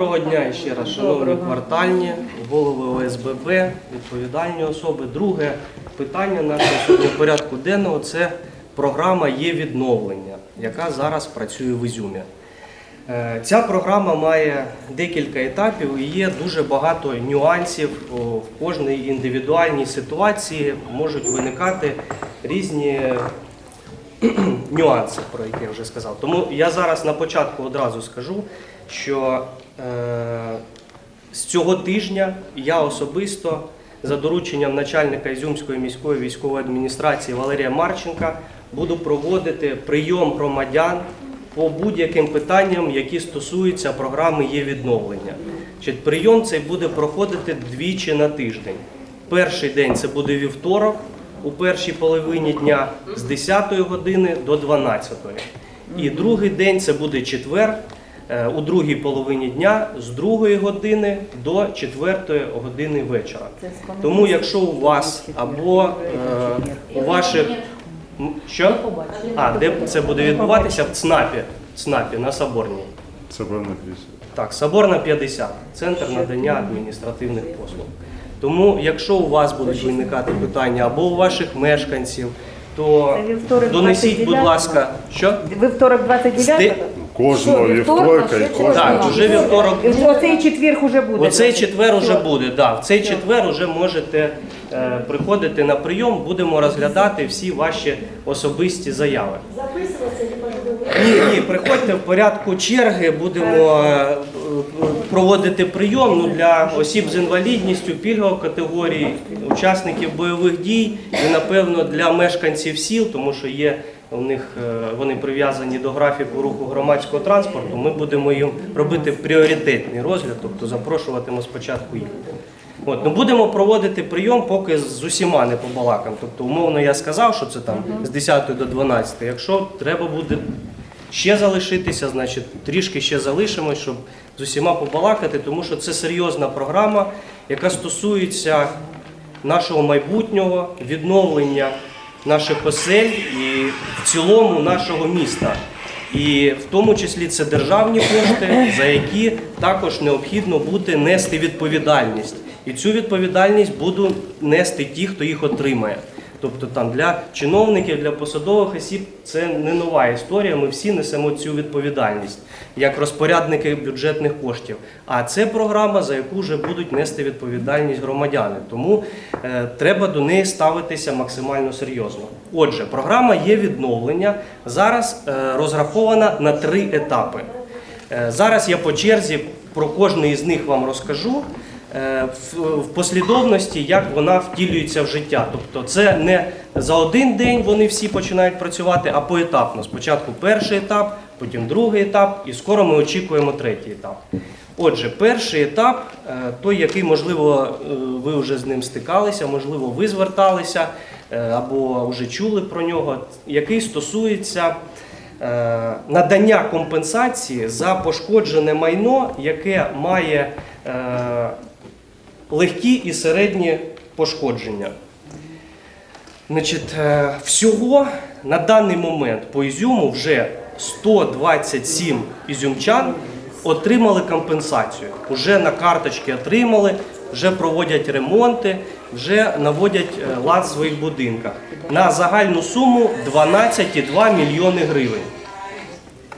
Доброго дня ще раз, шановні квартальні, голови ОСББ, відповідальні особи. Друге питання нашого сьогодні порядку денного це програма є відновлення, яка зараз працює в Ізюмі. Е, Ця програма має декілька етапів і є дуже багато нюансів. В кожній індивідуальній ситуації можуть виникати різні нюанси, про які я вже сказав. Тому я зараз на початку одразу скажу, що е, з цього тижня я особисто за дорученням начальника Ізюмської міської військової адміністрації Валерія Марченка буду проводити прийом громадян по будь-яким питанням, які стосуються програми є відновлення. Прийом цей буде проходити двічі на тиждень. Перший день це буде вівторок у першій половині дня з 10 години до 12. І другий день це буде четвер у другій половині дня з 2 години до 4 години вечора. Тому якщо у вас або е, у ваших що? А, де це буде відбуватися? В ЦНАПі, ЦНАПі на Соборній. Певно 50. Так, Соборна 50, центр надання адміністративних послуг. Тому, якщо у вас будуть виникати питання або у ваших мешканців, то донесіть, будь ласка, що? Вівторок 29-го? Кожного Що, вівторка і ще кожного. Так, вже вівторок. І Оцей четвер уже буде. Оцей четвер уже буде. Да, в цей четвер уже можете е, приходити на прийом. Будемо розглядати всі ваші особисті заяви. Записуватися, Ні, ні, приходьте в порядку черги, будемо е, е, проводити прийом ну, для осіб з інвалідністю, пільгових категорій, учасників бойових дій і, напевно, для мешканців сіл, тому що є у них е, вони прив'язані до графіку руху громадського транспорту. Ми будемо їм робити пріоритетний розгляд, тобто запрошуватимемо спочатку їх. От, ну будемо проводити прийом, поки з усіма не побалакам. Тобто, умовно, я сказав, що це там з 10 до 12. Якщо треба буде ще залишитися, значить трішки ще залишимось, щоб з усіма побалакати, тому що це серйозна програма, яка стосується нашого майбутнього, відновлення наших осель і в цілому нашого міста. І в тому числі це державні кошти, за які також необхідно буде нести відповідальність. І цю відповідальність будуть нести ті, хто їх отримає. Тобто там для чиновників, для посадових осіб це не нова історія. Ми всі несемо цю відповідальність як розпорядники бюджетних коштів. А це програма, за яку вже будуть нести відповідальність громадяни. Тому е, треба до неї ставитися максимально серйозно. Отже, програма є відновлення. Зараз е, розрахована на три етапи. Е, Зараз я по черзі про кожний із них вам розкажу в- в послідовності, як вона втілюється в життя. Тобто це не за один день вони всі починають працювати, а поетапно. Спочатку перший етап, потім другий етап, і скоро ми очікуємо третій етап. Отже, перший етап, е, той, який, можливо, е, ви вже з ним стикалися, можливо, ви зверталися е, або вже чули про нього, який стосується е, надання компенсації за пошкоджене майно, яке має е, легкі і середні пошкодження. Значить, е, всього на даний момент по Ізюму вже 127 ізюмчан отримали компенсацію. Уже на карточки отримали, вже проводять ремонти, вже наводять е, лад в своїх будинках. На загальну суму 12,2 мільйони гривень.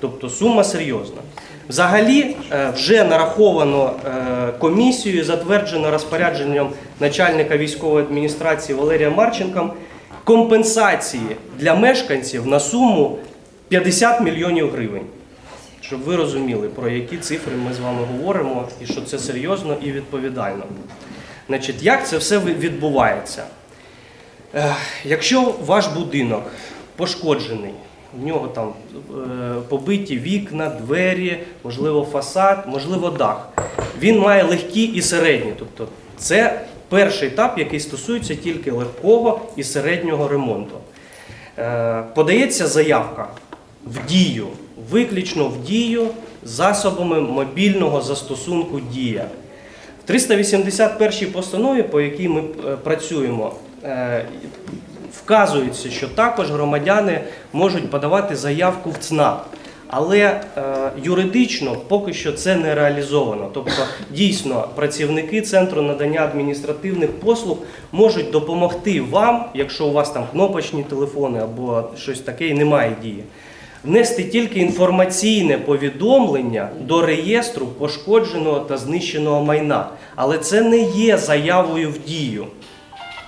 Тобто сума серйозна. Взагалі е, вже нараховано е, комісією, затверджено розпорядженням начальника військової адміністрації Валерія Марченком компенсації для мешканців на суму 50 мільйонів гривень. Щоб ви розуміли, про які цифри ми з вами говоримо, і що це серйозно і відповідально. Значить, як це все відбувається? Якщо ваш будинок пошкоджений, в нього там е, побиті вікна, двері, можливо, фасад, можливо, дах, він має легкі і середні. Тобто це перший етап, який стосується тільки легкого і середнього ремонту. Е, Подається заявка в дію, виключно в дію засобами мобільного застосунку Дія. В 381 постанові, по якій ми е, працюємо, вказується, що також громадяни можуть подавати заявку в ЦНАП. Але е, юридично поки що це не реалізовано. Тобто, дійсно, працівники центру надання адміністративних послуг можуть допомогти вам, якщо у вас там кнопочні телефони або щось таке і немає дії. Внести тільки інформаційне повідомлення до реєстру пошкодженого та знищеного майна. Але це не є заявою в дію.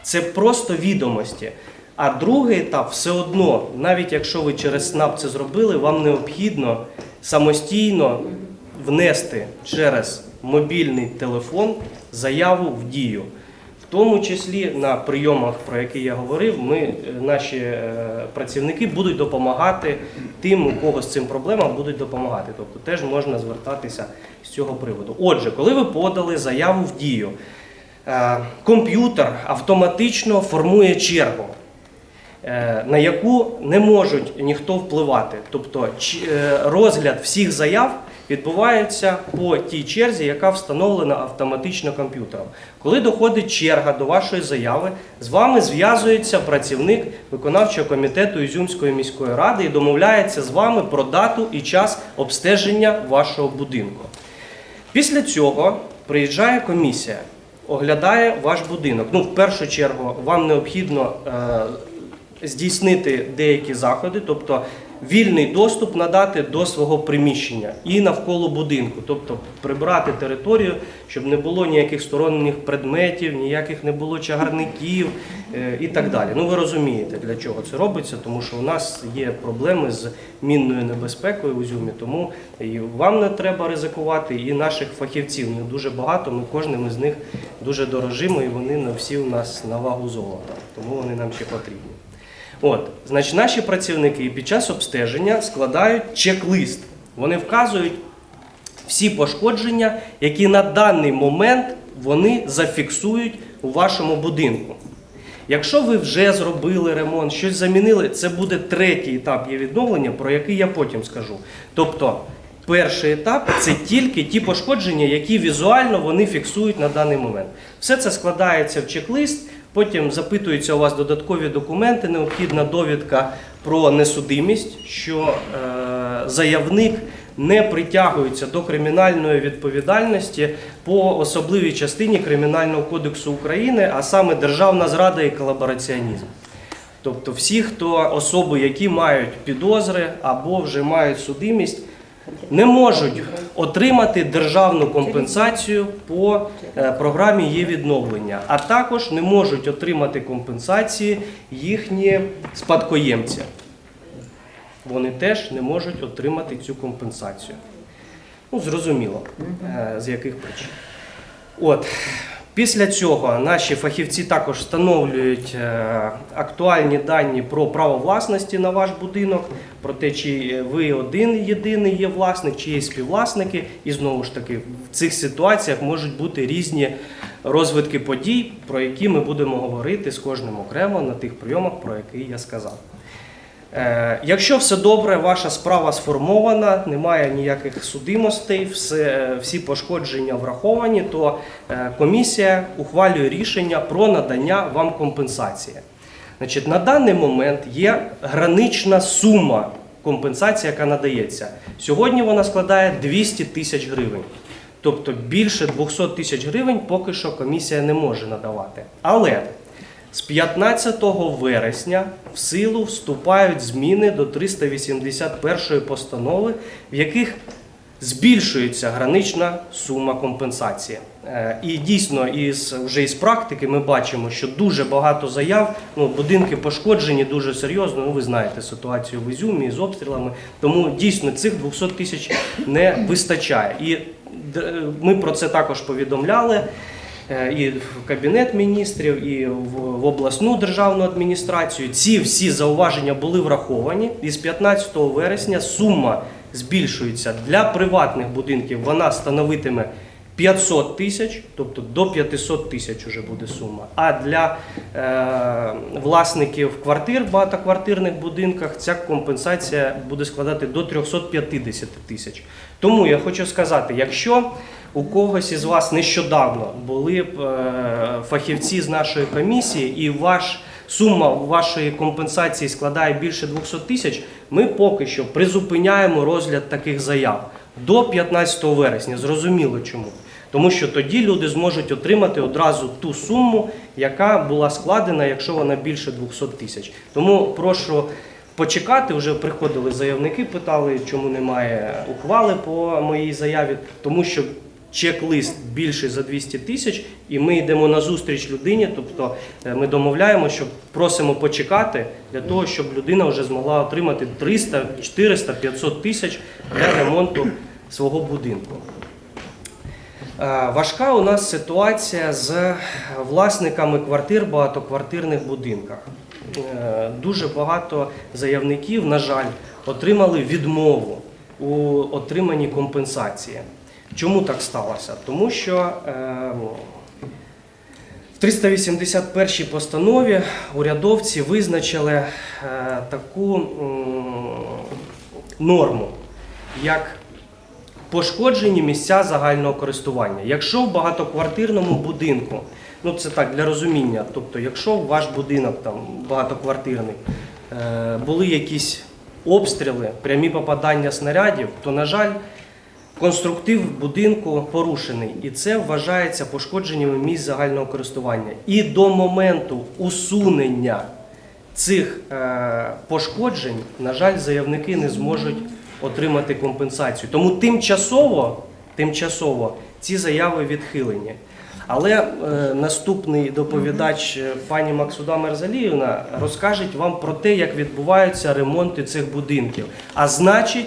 Це просто відомості. А другий етап все одно, навіть якщо ви через СНАП це зробили, вам необхідно самостійно внести через мобільний телефон заяву в дію. В тому числі на прийомах, про які я говорив, ми, е, наші е, працівники будуть допомагати тим, у кого з цим проблема, будуть допомагати. Тобто теж можна звертатися з цього приводу. Отже, коли ви подали заяву в дію, е, комп'ютер автоматично формує чергу на яку не можуть ніхто впливати. Тобто е, розгляд всіх заяв відбувається по тій черзі, яка встановлена автоматично комп'ютером. Коли доходить черга до вашої заяви, з вами зв'язується працівник виконавчого комітету Ізюмської міської ради і домовляється з вами про дату і час обстеження вашого будинку. Після цього приїжджає комісія, оглядає ваш будинок. Ну, в першу чергу, вам необхідно е, здійснити деякі заходи, тобто вільний доступ надати до свого приміщення і навколо будинку, тобто прибрати територію, щоб не було ніяких сторонніх предметів, ніяких не було чагарників е, і так далі. Ну ви розумієте, для чого це робиться, тому що у нас є проблеми з мінною небезпекою в Ізюмі, тому і вам не треба ризикувати, і наших фахівців не дуже багато. Ми кожним із них дуже дорожимо, і вони на всі у нас на вагу золота, тому вони нам ще потрібні. От, значить, наші працівники під час обстеження складають чек-лист. Вони вказують всі пошкодження, які на даний момент вони зафіксують у вашому будинку. Якщо ви вже зробили ремонт, щось замінили, це буде третій етап є відновлення, про який я потім скажу. Тобто, перший етап це тільки ті пошкодження, які візуально вони фіксують на даний момент. Все це складається в чек-лист, потім запитуються у вас додаткові документи, необхідна довідка про несудимість, що е, заявник не притягується до кримінальної відповідальності по особливій частині Кримінального кодексу України, а саме державна зрада і колабораціонізм. Тобто всі, хто особи, які мають підозри або вже мають судимість, не можуть отримати державну компенсацію по е, програмі є відновлення, а також не можуть отримати компенсації їхні спадкоємці. Вони теж не можуть отримати цю компенсацію. Ну, зрозуміло, е, з яких причин. От. Після цього наші фахівці також встановлюють е, актуальні дані про право власності на ваш будинок, про те, чи ви один єдиний є власник, чи є співвласники. І знову ж таки, в цих ситуаціях можуть бути різні розвитки подій, про які ми будемо говорити з кожним окремо на тих прийомах, про які я сказав. Е, Якщо все добре, ваша справа сформована, немає ніяких судимостей, все, всі пошкодження враховані, то е, комісія ухвалює рішення про надання вам компенсації. Значить, на даний момент є гранична сума компенсації, яка надається. Сьогодні вона складає 200 тисяч гривень. Тобто більше 200 тисяч гривень поки що комісія не може надавати. Але з 15 вересня в силу вступають зміни до 381 постанови, в яких збільшується гранична сума компенсації. Е, І дійсно, із вже із практики ми бачимо, що дуже багато заяв, ну будинки пошкоджені дуже серйозно. Ну ви знаєте ситуацію в Ізюмі з обстрілами. Тому дійсно цих 200 тисяч не вистачає. І ми про це також повідомляли. Е, і в кабінет міністрів, і в, обласну державну адміністрацію. Ці всі зауваження були враховані. І з 15 вересня сума збільшується для приватних будинків. Вона становитиме 500 тисяч, тобто до 500 тисяч вже буде сума. А для е, власників квартир багатоквартирних будинках ця компенсація буде складати до 350 тисяч. Тому я хочу сказати, якщо у когось із вас нещодавно були б е, фахівці з нашої комісії, і ваш сума вашої компенсації складає більше 200 тисяч, ми поки що призупиняємо розгляд таких заяв до 15 вересня. Зрозуміло чому. Тому що тоді люди зможуть отримати одразу ту суму, яка була складена, якщо вона більше 200 тисяч. Тому прошу почекати. Вже приходили заявники, питали, чому немає ухвали по моїй заяві, тому що чек-лист більший за 200 тисяч, і ми йдемо на зустріч людині. Тобто е, ми домовляємо, що просимо почекати для того, щоб людина вже змогла отримати 300, 400, 500 тисяч для ремонту свого будинку. Е, Важка у нас ситуація з власниками квартир в багатоквартирних будинках. Е, Дуже багато заявників, на жаль, отримали відмову у отриманні компенсації. Чому так сталося? Тому що е, в 381-й постанові урядовці визначили е, таку норму, як пошкоджені місця загального користування. Якщо в багатоквартирному будинку, ну це так для розуміння, тобто, якщо ваш будинок там багатоквартирний, е, були якісь обстріли, прямі попадання снарядів, то, на жаль, конструктив будинку порушений, і це вважається пошкодженнями місць загального користування. І до моменту усунення цих е, пошкоджень, на жаль, заявники не зможуть отримати компенсацію. Тому тимчасово, тимчасово ці заяви відхилені. Але е, наступний доповідач е, пані Максуда Мерзаліївна розкаже вам про те, як відбуваються ремонти цих будинків. А значить,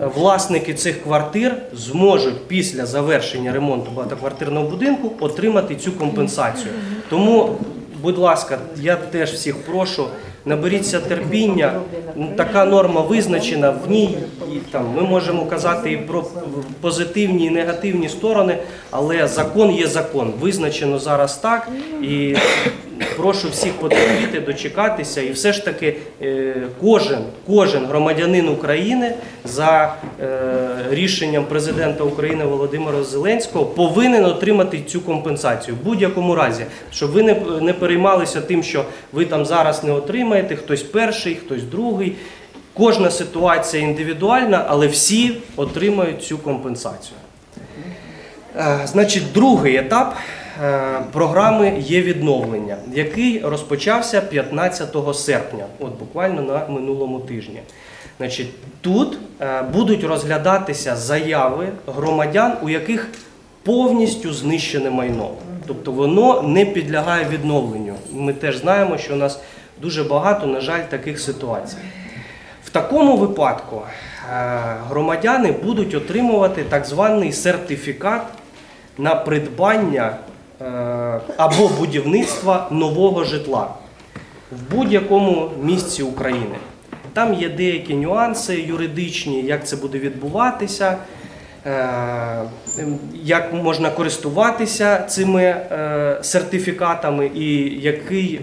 власники цих квартир зможуть після завершення ремонту багатоквартирного будинку отримати цю компенсацію. Тому, будь ласка, я теж всіх прошу. Наберіться терпіння, така норма визначена. В ній там ми можемо казати і про позитивні і негативні сторони, але закон є закон. Визначено зараз так. І прошу всіх потерпіти, дочекатися. І все ж таки е, кожен, кожен громадянин України за е, рішенням президента України Володимира Зеленського повинен отримати цю компенсацію в будь-якому разі, щоб ви не, не переймалися тим, що ви там зараз не отримаєте, хтось перший, хтось другий. Кожна ситуація індивідуальна, але всі отримають цю компенсацію. Е, Значить, другий етап програми є відновлення, який розпочався 15 серпня, от буквально на минулому тижні. Значить, тут е, будуть розглядатися заяви громадян, у яких повністю знищене майно. Тобто воно не підлягає відновленню. Ми теж знаємо, що у нас дуже багато, на жаль, таких ситуацій. В такому випадку е, громадяни будуть отримувати так званий сертифікат на придбання е, або будівництва нового житла в будь-якому місці України. Там є деякі нюанси юридичні, як це буде відбуватися, е, як можна користуватися цими е, сертифікатами і який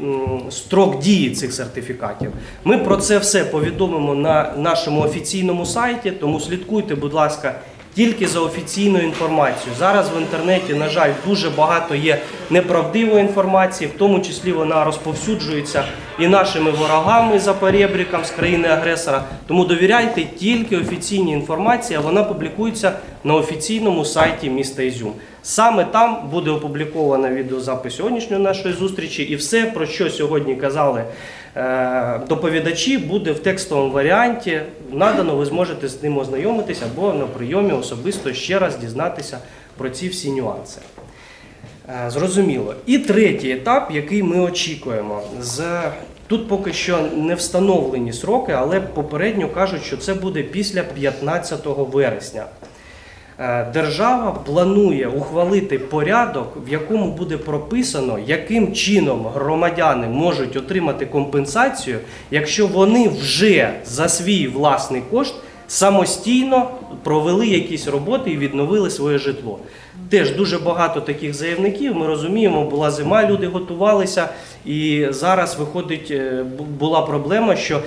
строк дії цих сертифікатів. Ми про це все повідомимо на нашому офіційному сайті, тому слідкуйте, будь ласка. Тільки за офіційною інформацією. Зараз в інтернеті, на жаль, дуже багато є неправдивої інформації, в тому числі вона розповсюджується і нашими ворогами за перебріком з країни-агресора. Тому довіряйте тільки офіційній інформації, а вона публікується на офіційному сайті міста Ізюм. Саме там буде опублікована відеозапис сьогоднішньої нашої зустрічі, і все, про що сьогодні казали е, доповідачі, буде в текстовому варіанті. Надано, ви зможете з ним ознайомитися або на прийомі особисто ще раз дізнатися про ці всі нюанси. Е, Зрозуміло. І третій етап, який ми очікуємо. З... Тут поки що не встановлені сроки, але попередньо кажуть, що це буде після 15 вересня. Е, Держава планує ухвалити порядок, в якому буде прописано, яким чином громадяни можуть отримати компенсацію, якщо вони вже за свій власний кошт самостійно провели якісь роботи і відновили своє житло. Теж дуже багато таких заявників. Ми розуміємо, була зима, люди готувалися, і зараз виходить, е, була проблема, що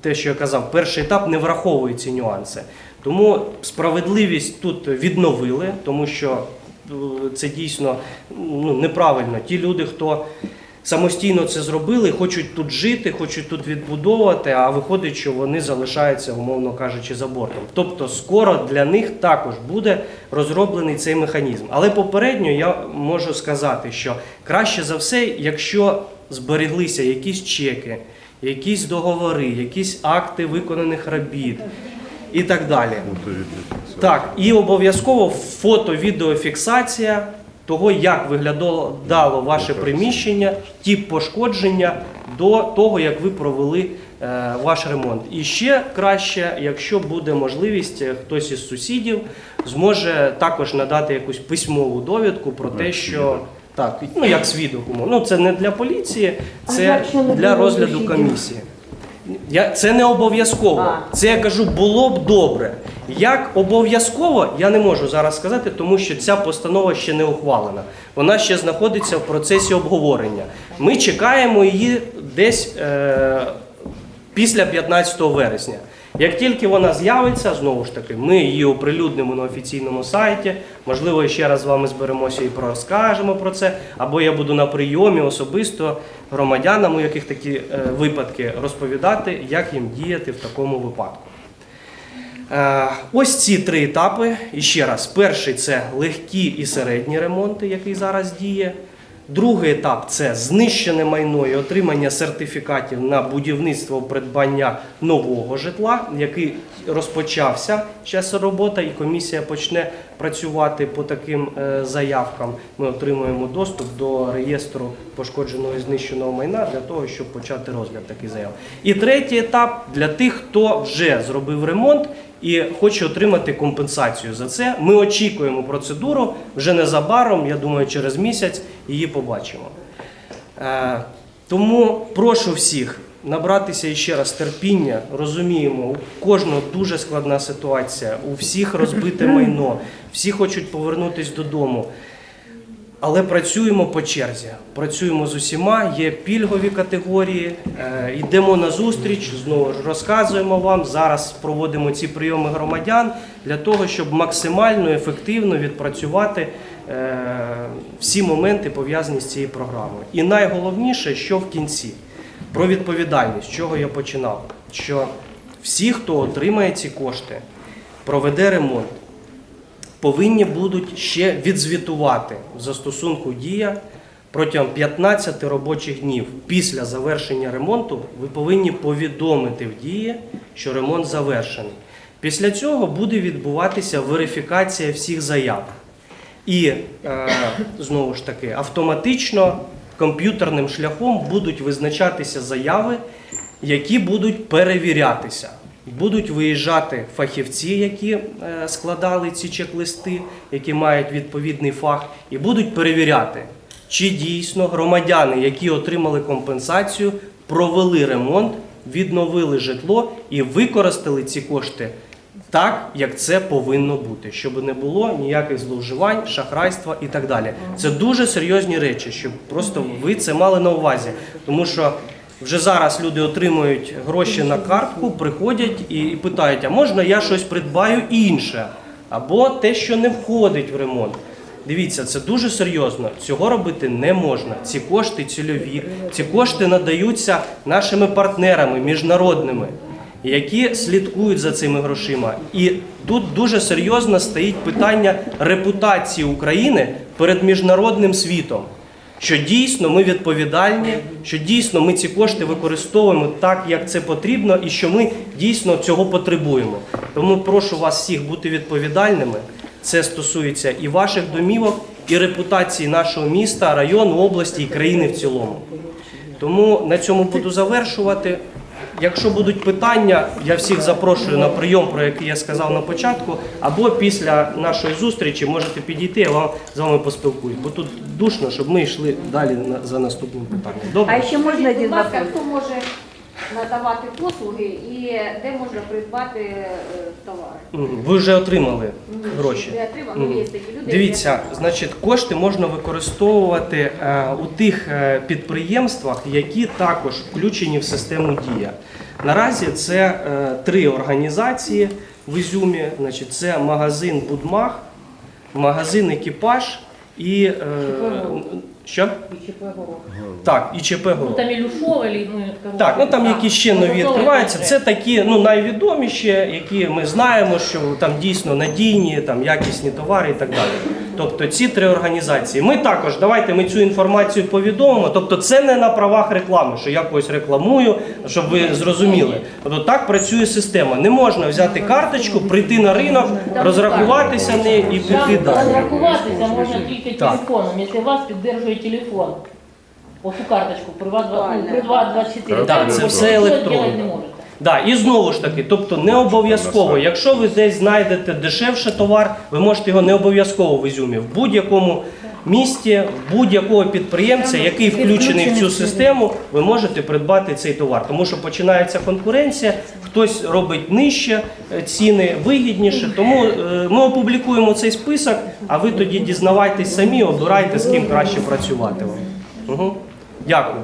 те, що я казав, перший етап не враховує ці нюанси. Тому справедливість тут відновили, тому що е, це дійсно ну, неправильно. Ті люди, хто самостійно це зробили, хочуть тут жити, хочуть тут відбудовувати, а виходить, що вони залишаються, умовно кажучи, за бортом. Тобто скоро для них також буде розроблений цей механізм. Але попередньо я можу сказати, що краще за все, якщо збереглися якісь чеки, якісь договори, якісь акти виконаних робіт і так далі. Так, і обов'язково фото-відеофіксація того, як виглядало ваше приміщення, ті пошкодження до того, як ви провели е, ваш ремонт. І ще краще, якщо буде можливість, е, хтось із сусідів зможе також надати якусь письмову довідку про те, що так, ну як свідок, ну це не для поліції, це для розгляду сусідів? комісії. Я, це не обов'язково. Це я кажу, було б добре. Як обов'язково, я не можу зараз сказати, тому що ця постанова ще не ухвалена. Вона ще знаходиться в процесі обговорення. Ми чекаємо її десь е, після 15 вересня. Як тільки вона з'явиться, знову ж таки, ми її оприлюднимо на офіційному сайті. Можливо, ще раз з вами зберемося і розкажемо про це. Або я буду на прийомі особисто громадянам, у яких такі е, випадки, розповідати, як їм діяти в такому випадку. Е, Ось ці три етапи. І ще раз: перший це легкі і середні ремонти, який зараз діє. Другий етап це знищене майно і отримання сертифікатів на будівництво придбання нового житла, який розпочався зараз робота, і комісія почне працювати по таким е, заявкам. Ми отримуємо доступ до реєстру пошкодженого і знищеного майна для того, щоб почати розгляд таких заяв. І третій етап для тих, хто вже зробив ремонт і хоче отримати компенсацію за це. Ми очікуємо процедуру вже незабаром, я думаю, через місяць її побачимо. Е, Тому прошу всіх набратися ще раз терпіння. Розуміємо, у кожного дуже складна ситуація, у всіх розбите майно, всі хочуть повернутися додому. Але працюємо по черзі. Працюємо з усіма, є пільгові категорії, е, йдемо на зустріч, знову ж розказуємо вам. Зараз проводимо ці прийоми громадян для того, щоб максимально ефективно відпрацювати е, всі моменти пов'язані з цією програмою. І найголовніше, що в кінці, про відповідальність, чого я починав, що всі, хто отримає ці кошти, проведе ремонт повинні будуть ще відзвітувати в застосунку дія протягом 15 робочих днів після завершення ремонту. Ви повинні повідомити в дії, що ремонт завершений. Після цього буде відбуватися верифікація всіх заяв. І е, знову ж таки автоматично комп'ютерним шляхом будуть визначатися заяви, які будуть перевірятися. Будуть виїжджати фахівці, які е, складали ці чек-листи, які мають відповідний фах, і будуть перевіряти, чи дійсно громадяни, які отримали компенсацію, провели ремонт, відновили житло і використали ці кошти так, як це повинно бути, щоб не було ніяких зловживань, шахрайства і так далі. Це дуже серйозні речі, щоб просто ви це мали на увазі, тому що. Вже зараз люди отримують гроші на картку, приходять і питають, а можна я щось придбаю інше? Або те, що не входить в ремонт. Дивіться, це дуже серйозно. Цього робити не можна. Ці кошти цільові, ці кошти надаються нашими партнерами міжнародними, які слідкують за цими грошима. І тут дуже серйозно стоїть питання репутації України перед міжнародним світом що дійсно ми відповідальні, що дійсно ми ці кошти використовуємо так, як це потрібно, і що ми дійсно цього потребуємо. Тому прошу вас всіх бути відповідальними. Це стосується і ваших домівок, і репутації нашого міста, району, області і країни в цілому. Тому на цьому буду завершувати. Якщо будуть питання, я всіх запрошую на прийом, про який я сказав на початку, або після нашої зустрічі можете підійти, я вам з вами поспілкуюсь. Бо тут душно, щоб ми йшли далі на- за наступним питанням. Добре? А ще можна один вопрос? хто може надавати послуги і де можна придбати е, товари? Ви вже отримали гроші. ще не отримали. Ну, є такі люди, Дивіться, значить, кошти можна використовувати е, у тих е, підприємствах, які також включені в систему Дія. Наразі це три організації в Ізюмі. Значить, це магазин Будмах, магазин Екіпаж і е, що? Так, і ЧП Ну «Город». там Ілюшова, или, ну, коротше, Так, ну там так. які ще нові Готові відкриваються. вже. Це такі ну найвідоміші, які ми знаємо, що там дійсно надійні, там якісні товари і так далі. Тобто ці три організації. Ми також давайте ми цю інформацію повідомимо. Тобто, це не на правах реклами, що я когось рекламую, щоб ви зрозуміли. Тобто так працює система. Не можна взяти карточку, прийти на ринок, розрахуватися нею і піти далі. розрахуватися можна тільки телефоном, якщо вас підтримує телефон. Оцю карточку, Приват 24. Так, це все електронно. Да, і знову ж таки, тобто не обов'язково. Якщо ви десь знайдете дешевше товар, ви можете його не обов'язково в Ізюмі. В будь-якому місті, в будь-якого підприємця, який включений в цю систему, ви можете придбати цей товар. Тому що починається конкуренція, хтось робить нижче е, ціни, вигідніше. Тому е, ми опублікуємо цей список, а ви тоді дізнавайтесь самі, обирайте з ким краще працювати вам. Угу. Дякую.